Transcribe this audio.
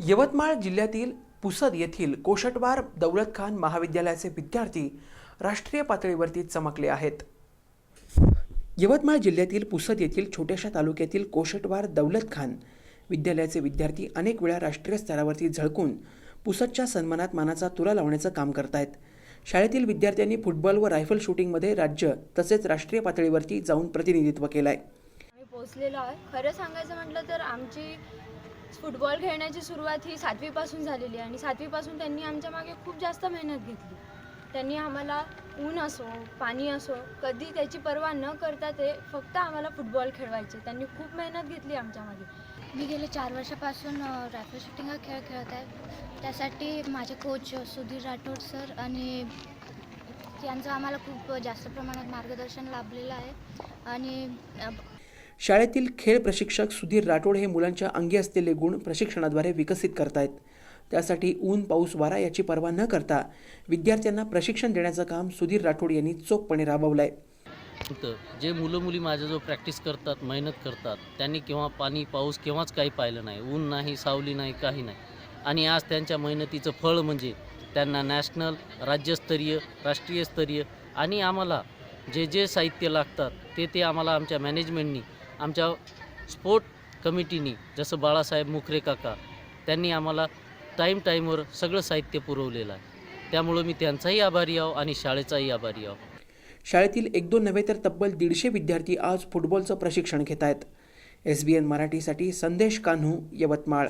यवतमाळ जिल्ह्यातील पुसद येथील कोशटवार दौलत खान महाविद्यालयाचे विद्यार्थी राष्ट्रीय पातळीवरती चमकले आहेत. यवतमाळ जिल्ह्यातील पुसद येथील छोट्याशा तालुक्यातील कोशटवार दौलत खान विद्यालयाचे विद्यार्थी अनेक वेळा राष्ट्रीय स्तरावरती झळकून पुसदच्या सन्मानात मानाचा तुरा लावण्याचं काम करतायत. शाळेतील विद्यार्थ्यांनी फुटबॉल व रायफल शूटिंगमध्ये राज्य तसेच राष्ट्रीय पातळीवरती जाऊन प्रतिनिधित्व केलं आहे पोचलेलो आहे खरं सांगायचं म्हटलं तर आमची फुटबॉल खेळण्याची सुरुवात ही सातवीपासून झालेली आहे आणि सातवीपासून त्यांनी आमच्या मागे खूप जास्त मेहनत घेतली. त्यांनी आम्हाला ऊन असो पाणी असो कधी त्याची पर्वा न करता ते फक्त आम्हाला फुटबॉल खेळवायचे. त्यांनी खूप मेहनत घेतली आमच्यामागे मी गेले चार वर्षापासून रायफल शूटिंग हा खेळ खेळत आहे. त्यासाठी माझे कोच सुधीर राठोड सर आणि यांचं आम्हाला खूप जास्त प्रमाणात मार्गदर्शन लाभलेलं आहे. आणि शाळेतील खेळ प्रशिक्षक सुधीर राठोड हे मुलांच्या अंगी असलेले गुण प्रशिक्षणाद्वारे विकसित करतायत. त्यासाठी ऊन पाऊस वारा याची पर्वा न करता विद्यार्थ्यांना प्रशिक्षण देण्याचं काम सुधीर राठोड यांनी चोखपणे राबवलं आहे तर जे मुलं मुली माझ्याजवळ प्रॅक्टिस करतात मेहनत करतात त्यांनी केव्हा पाणी पाऊस केव्हाच काही पाहिलं नाही. ऊन नाही सावली नाही काही नाही. आणि आज त्यांच्या मेहनतीचं फळ म्हणजे त्यांना नॅशनल राज्यस्तरीय राष्ट्रीयस्तरीय आणि आम्हाला जे जे साहित्य लागतात ते ते आम्हाला आमच्या मॅनेजमेंटनी आमच्या स्पोर्ट कमिटीनी जसं बाळासाहेब मुखरे काका त्यांनी आम्हाला टाईम टाईमवर सगळं साहित्य पुरवलेलं आहे. त्यामुळं मी त्यांचाही आभारी आहो आणि शाळेचाही आभारी आहो. शाळेतील एक दोन नव्हे तर तब्बल दीडशे विद्यार्थी आज फुटबॉलचं प्रशिक्षण घेत आहेत. एस बी एन मराठीसाठी संदेश कान्हू यवतमाळ.